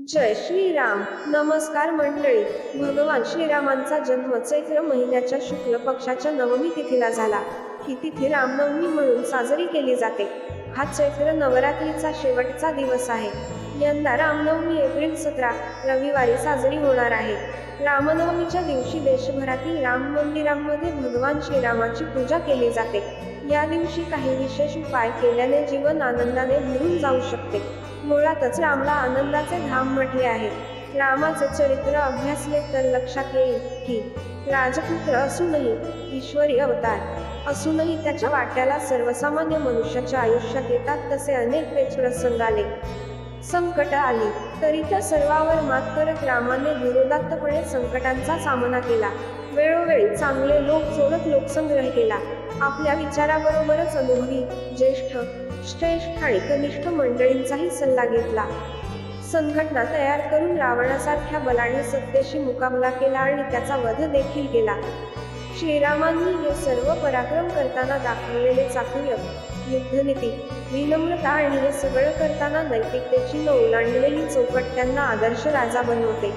जय श्रीराम. नमस्कार मंडळी. भगवान श्रीरामांचा जन्म चैत्र महिन्याच्या शुक्ल पक्षाच्या नवमी तिथीला झाला. ही तिथी रामनवमी म्हणून साजरी केली जाते. हा चैत्र नवरात्रीचा शेवटचा दिवस आहे. यंदा रामनवमी एप्रिल सतरा रविवारी साजरी होणार आहे. रामनवमीच्या दिवशी देशभरातील राम मंदिरांमध्ये भगवान श्रीरामाची पूजा केली जाते. या दिवशी काही विशेष उपाय केल्याने जीवन आनंदाने भरून जाऊ शकते. मुळातच रामला आनंदाचे धाम म्हटले आहे. रामाचे चरित्र अभ्यासले तर लक्षात येईल की राजपुत्र असूनही ईश्वरी अवतार असूनही त्याच्या वाट्याला सर्वसामान्य मनुष्याच्या आयुष्यात येतात तसे अनेक पेच प्रसंग आले. संकट आली. तरी त्या सर्वावर मात करत रामाने धीरोदात्तपणे संकटांचा सामना केला. वेळोवेळी चांगले लोक जोडत लोकसंग्रह केला. आपल्या विचाराबरोबरच अनुभवी ज्येष्ठ श्रेष्ठ आणि कनिष्ठ मंडळींचाही सल्ला घेतला. संघटना तयार करून रावणासारख्या बलाने सत्तेशी मुकाबला केला आणि त्याचा वध देखील केला. श्रीरामांनी हे सर्व पराक्रम करताना दाखवलेले चातुर्य युद्धनीती विनम्रता आणि हे सगळं करताना नैतिकतेची न ओलांडलेली चौकट त्यांना आदर्श राजा बनवते.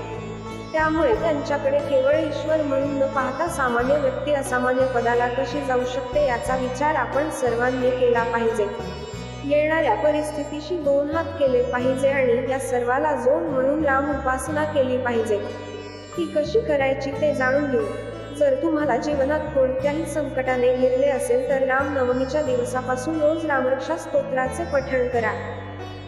त्यामुळे त्यांच्याकडे केवळ ईश्वर म्हणून न पाहता सामान्य व्यक्ती असामान्य पदाला कशी जाऊ शकते याचा विचार आपण सर्वांनी केला पाहिजे. येणाऱ्या परिस्थितीशी दोन हात केले पाहिजे आणि या सर्वाला जोड म्हणून राम उपासना केली पाहिजे. ती कशी करायची ते जाणून घेऊ. जर तुम्हाला जीवनात कोणत्याही संकटाने घेरले असेल तर रामनवमीच्या दिवसापासून रोज रामरक्षा स्तोत्राचे पठण करा.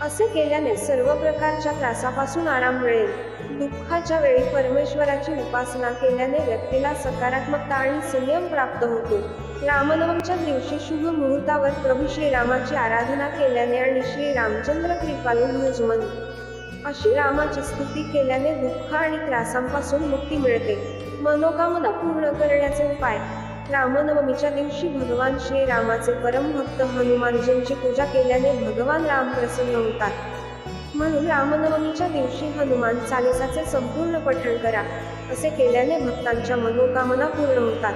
असे केल्याने सर्व प्रकारच्या त्रासापासून आराम मिळेल. दुःखाच्या वेळी परमेश्वराची उपासना केल्याने व्यक्तीला सकारात्मकता आणि संयम प्राप्त होतो. रामनवमीच्या दिवशी शुभ मुहूर्तावर प्रभू श्रीरामाची आराधना केल्याने आणि श्री रामचंद्र कृपालू भजमन. अशी रामाची स्तुती केल्याने दुःख आणि त्रासांपासून मुक्ती मिळते. मनोकामना पूर्ण करण्याचे उपाय. रामनवमीच्या दिवशी भगवान श्रीरामाचे परमभक्त हनुमानजींची पूजा केल्याने भगवान राम प्रसन्न होतात. म्हणून रामनवमीच्या दिवशी हनुमान चालिसाचे संपूर्ण पठण करा असे केल्याने भक्तांच्या मनोकामना पूर्ण होतात.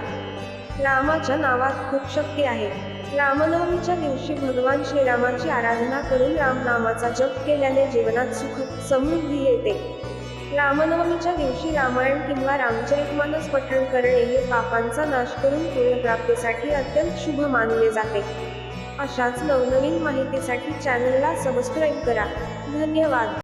रामाच्या नावात खूप शक्ती आहे. रामनवमीच्या दिवशी भगवान श्रीरामाची आराधना करून राम नामाचा जप केल्याने जीवनात सुख समृद्धी येते. रामनवमीच्या दिवशी रामायण किंवा रामचरितमानस पठण करणे हे पापांचा नाश करून पुण्यप्राप्तीसाठी अत्यंत शुभ मानले जाते. अशाच नवनवीन माहितीसाठी चॅनलला सबस्क्राईब करा. धन्यवाद.